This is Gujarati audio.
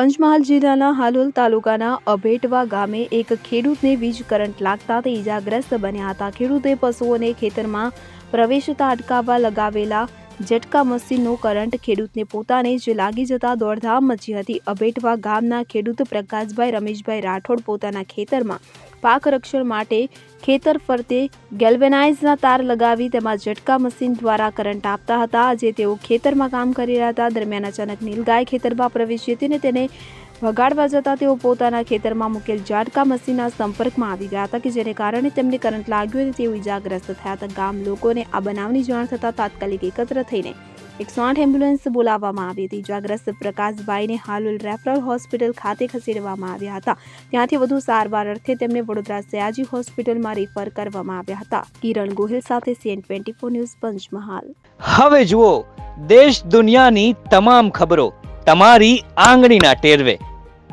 પંચમહાલ જિલ્લાના હાલોલ તાલુકાના અભેટવા ગામે એક ખેડૂતને વીજ કરંટ લાગતા તે ઇજાગ્રસ્ત બન્યા હતા. ખેડૂતે પશુઓને ખેતરમાં પ્રવેશતા અટકાવવા લગાવેલા ઝટકા મશીનનો કરંટ ખેડૂતને પોતાને જ લાગી જતા દોડધામ મચી હતી. અભેટવા ગામના ખેડૂત પ્રકાશભાઈ, રમેશભાઈ રાઠોડ પોતાના ખેતરમાં પાક રક્ષણ માટે ખેતર ફરતે ગેલ્વેનાઇઝના તાર લગાવી તેમાં ઝટકા મશીન દ્વારા કરંટ આપતા હતા. આજે તેઓ ખેતરમાં કામ કરી રહ્યા હતા. દરમિયાન અચાનક નીલગાય ખેતરમાં પ્રવેશી હતી અને તેને ભગાડવા જતા તેઓ પોતાના ખેતરમાં મૂકેલ ઝાટકા મશીનના સંપર્કમાં આવી ગયા હતા કે જેને કારણે તેમને કરંટ લાગ્યો અને તેઓ ઇજાગ્રસ્ત થયા હતા. ગામ લોકોને આ બનાવની જાણ થતાં તાત્કાલિક એકત્ર થઈને એકસો આઠ એમ્બ્યુલન્સ બોલાવવામાં આવી હતી. ઇજાગ્રસ્ત પ્રકાશભાઈને હાલોલ રેફરલ હોસ્પિટલ ખાતે ખસેડવામાં આવ્યા હતા. ત્યાંથી વધુ સારવાર અર્થે તેમને વડોદરા સયાજી હોસ્પિટલમાં રેફર કરવામાં આવ્યા હતા. કિરણ ગોહિલ સાથે CN twenty four news Panchmahal. હવે જુઓ, દેશ દુનિયાની તમામ ખબરો તમારી આંગળીના ટેરવે.